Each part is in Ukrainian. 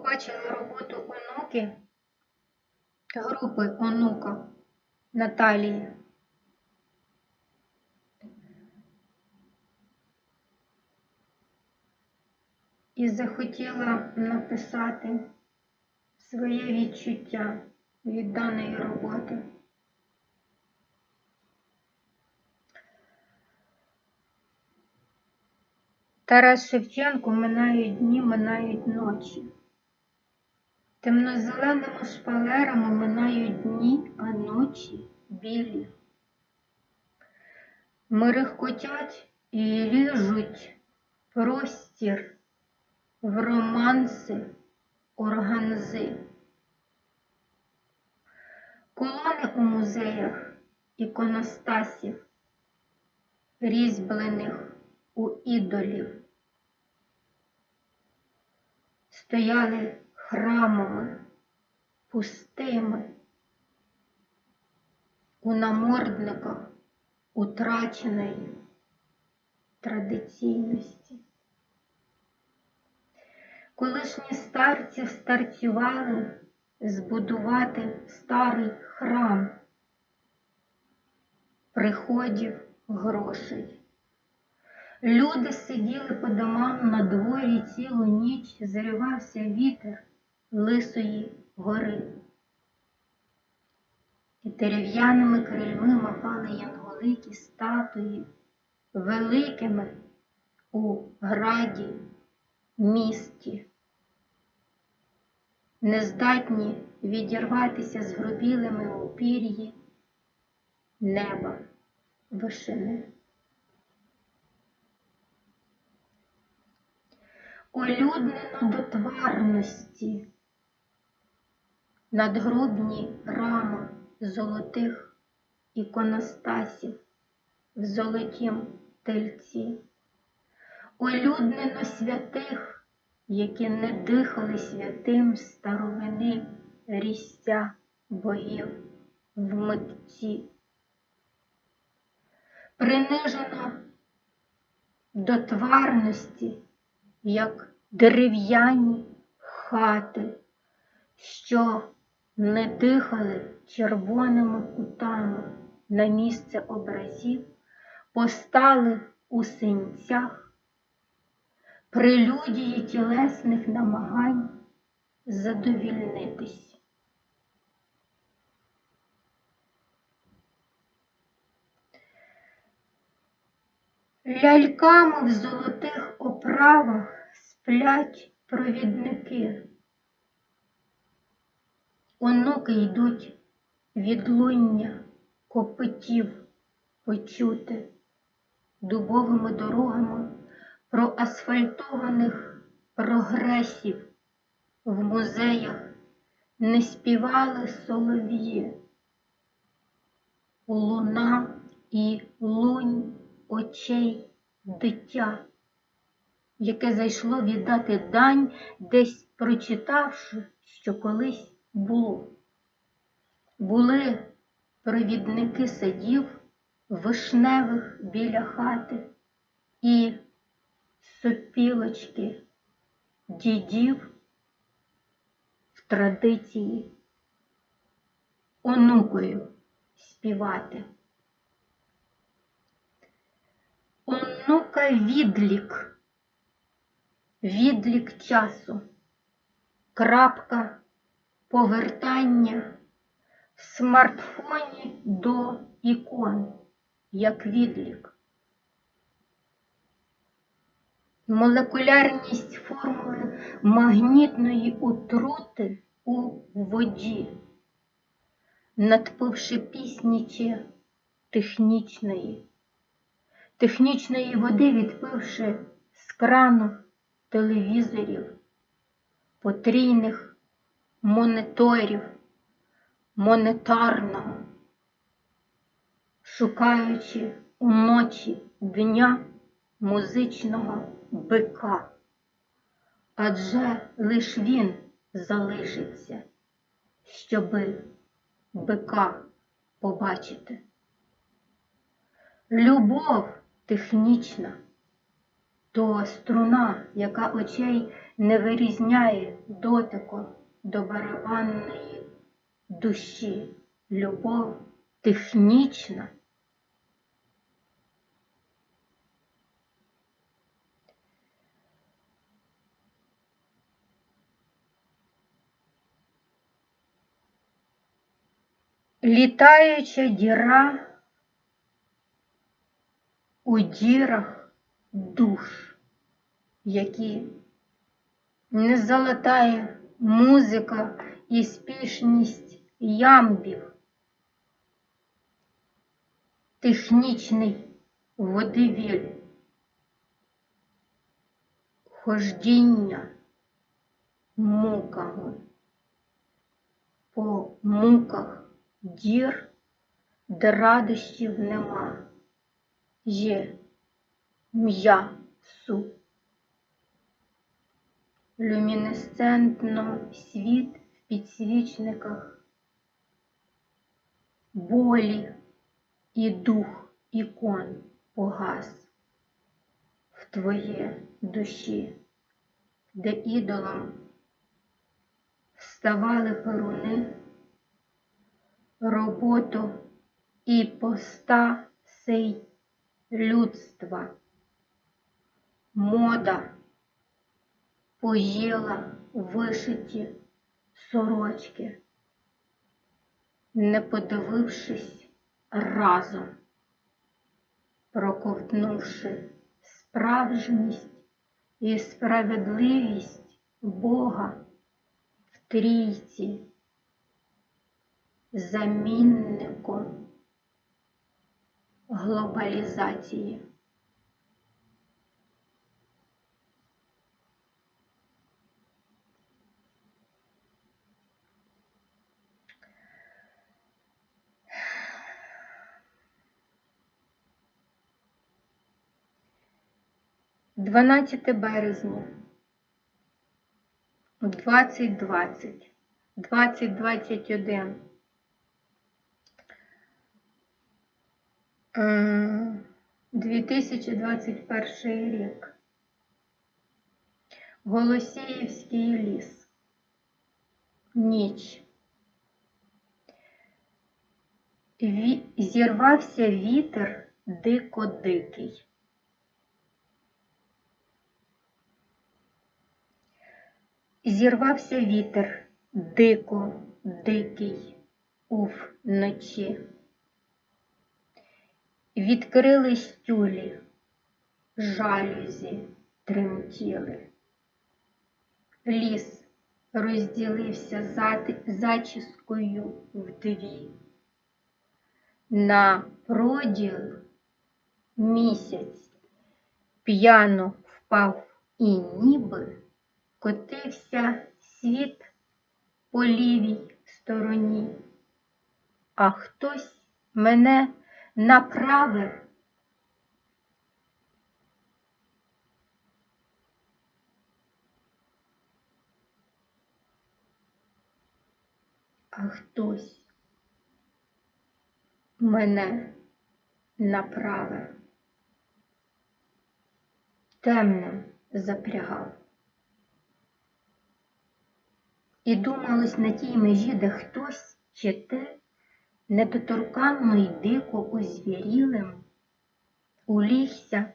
побачили роботу онуки, групи онука Наталії. І захотіла написати своє відчуття від даної роботи. Тарас Шевченко минають дні, минають ночі. Темнозеленими шпалерами минають дні, а ночі білі. Мерехкотять і ріжуть простір в романси органзи. Колони у музеях іконостасів, різьблених у ідолів, стояли храмами пустими у намордниках утраченої традиційності. Колишні старці старцювали збудувати старий храм приходів грошей. Люди сиділи по домам на дворі цілу ніч, зривався вітер лисої гори. І дерев'яними крильми махали янголики статуї, великими у граді місті, нездатні відірватися з грубілими у пір'ї неба вишини. Улюднено до тварності, надгробні рами золотих іконостасів в золотім тельці, улюднено святих, які не дихали святим старовини рістя богів в митці. Принижено до тварності як дерев'яні хати, що не дихали червоними кутами на місце образів, постали у синцях, прелюдії тілесних намагань задовільнитись. Ляльками в золотих оправах сплять провідники. Онуки йдуть відлуння копитів почути дубовими дорогами проасфальтованих прогресів в музеях не співали солов'ї. Луна і лунь очей дитя, яке зайшло віддати дань, десь прочитавши, що колись було. Були провідники садів вишневих біля хати і сопілочки дідів в традиції онукою співати. Онука відлік, відлік часу, крапка повертання в смартфоні до ікон, як відлік. Молекулярність формули магнітної отрути у воді, надпивши пісні чи технічної технічної води, відпивши з крану телевізорів, потрійних моніторів, монетарного, шукаючи уночі дня музичного бика, адже лиш він залишиться, щоби бика побачити. Любов технічна, то струна, яка очей не вирізняє дотиком до барабанної душі. Любов технічна. Літаюча діра у дірах душ, які не залатає музика і спішність ямбів, технічний водевіль, хождіння муками по муках дір, де радощів нема, є м'ясу. Люмінесцентно світ в підсвічниках, болі і дух ікон погас в твоє душі, де ідолом вставали перуни, роботу і поста сей людства, мода поїла вишиті сорочки, не подивившись разом, проковтнувши справжність і справедливість Бога в трійці, замінником глобалізації. Дванадцяте березня, двадцять двадцять, двадцять двадцять один. М, 2021 рік. Голосіївський ліс. Ніч. Зірвався вітер дико-дикий. Зірвався вітер дико дикий ув ночі. Відкрились тюлі, жалюзі тремтіли. Ліс розділився зачіскою вдві. На проділ місяць п'яно впав і ніби котився світ по лівій стороні, а хтось мене направив. А хтось мене направив, темним запрягав. І думалось на тій межі, де хтось чи те недоторканно й дико озвірілим улігся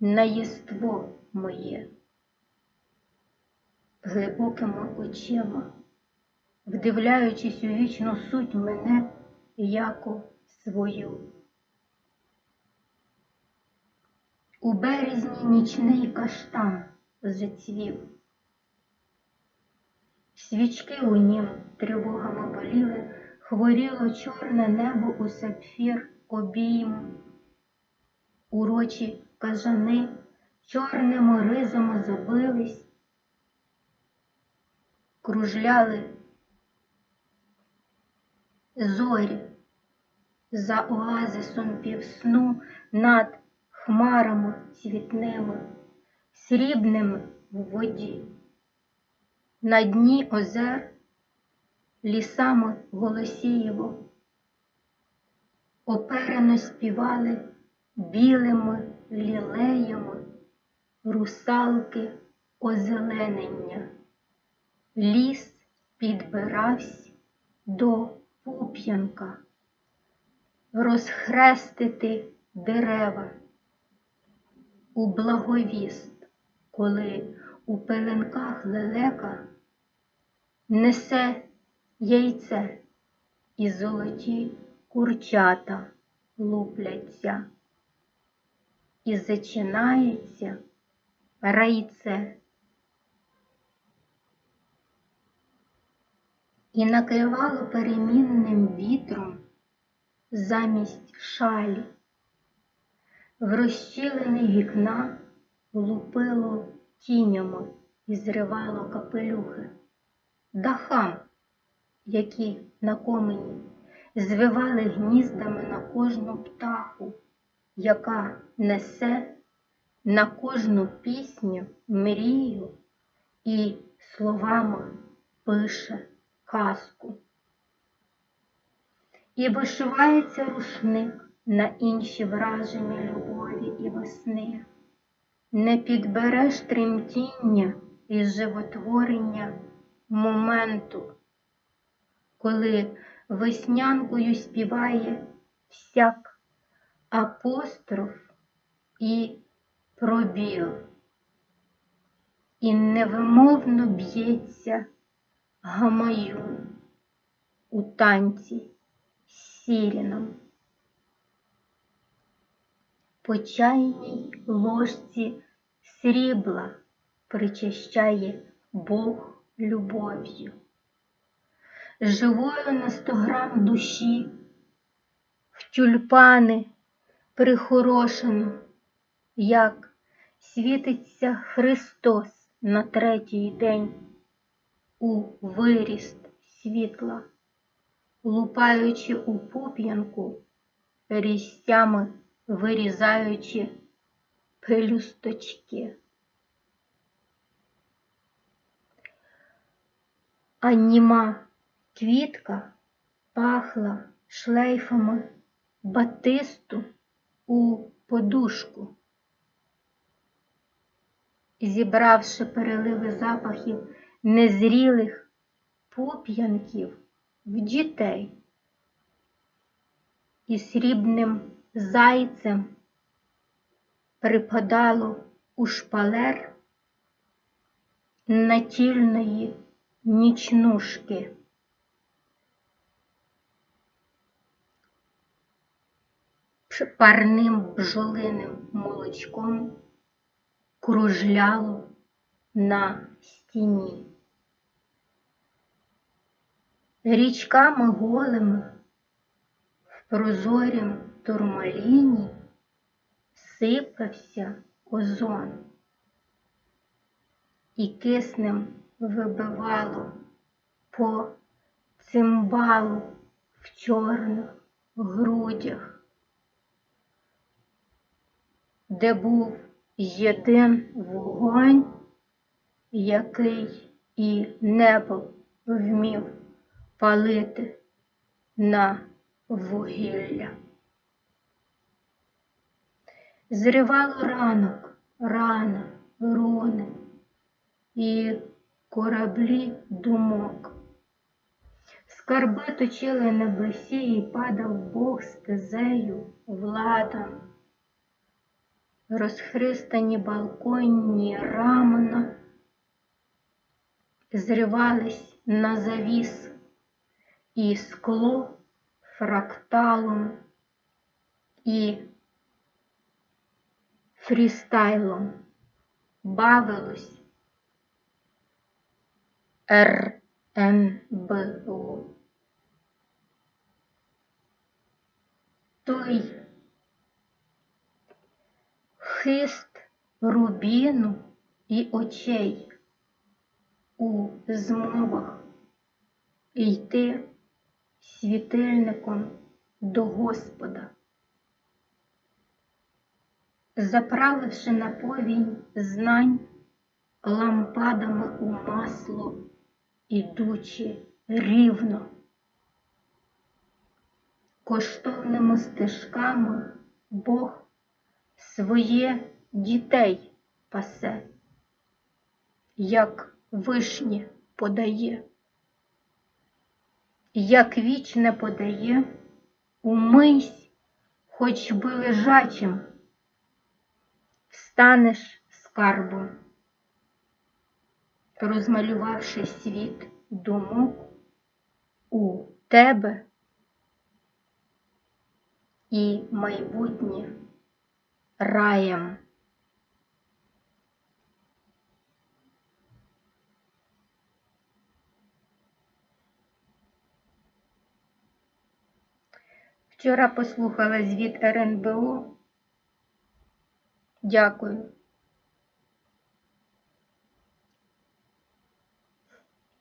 на єство моє, глибокими очима, вдивляючись у вічну суть мене, яко свою. У березні нічний каштан зацвів. Свічки у нім тривогами боліли, хворіло чорне небо у сапфір обійм. Урочі кажани чорними ризами забились, кружляли зорі за оазисом півсну над хмарами цвітними, срібними в воді. На дні озер лісами Голосієво. Оперено співали білими лілеями русалки озеленення. Ліс підбиравсь до пуп'янка, розхрестити дерева. У благовіст, коли у пеленках лелека несе яйце і золоті курчата лупляться, і зачинається райце. І накривало перемінним вітром замість шалі. В розщілини вікна лупило тінями і зривало капелюхи, дахам, які на комені звивали гніздами на кожну птаху, яка несе на кожну пісню мрію і словами пише казку. І вишивається рушник на інші враження любові і весни, не підбереш тремтіння і животворення моменту, коли веснянкою співає всяк апостроф і пробіл, і невимовно б'ється гамаю у танці з сіріном. По чайній ложці срібла причащає Бог любов'ю, живою на сто грам душі, в тюльпани прихорошено, як світиться Христос на третій день у виріст світла, лупаючи у пуп'янку різцями вирізаючи пелюсточки. А німа квітка пахла шлейфами батисту у подушку, зібравши переливи запахів незрілих пуп'янків в дітей і срібним зайцем припадало у шпалер натільної нічнушки. Парним бджолиним молочком кружляло на стіні. Річками голими в прозорім турмаліні сипався озон і киснем вибивало по цимбалу в чорних грудях, де був єдин вогонь, який і небо вмів палити на вугілля. Зривало ранок, рана, рони і кораблі думок. Скарби точили небесі і падав Бог стезею владом. Розхристані балконні рамена зривались на завіс, і скло фракталом і фрістайлом бавилось РНБО. Той хист рубіну і очей у змовах йти світильником до Господа заправивши на повінь знань лампадами у масло, ідучи рівно, коштовними стежками Бог своє дітей пасе, як вишні подає, як вічне подає, умийсь, хоч би лежачим, встанеш скарбом, розмалювавши світ думок у тебе і майбутнє раєм. Вчора послухала звіт РНБО. Дякую.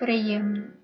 Приємно.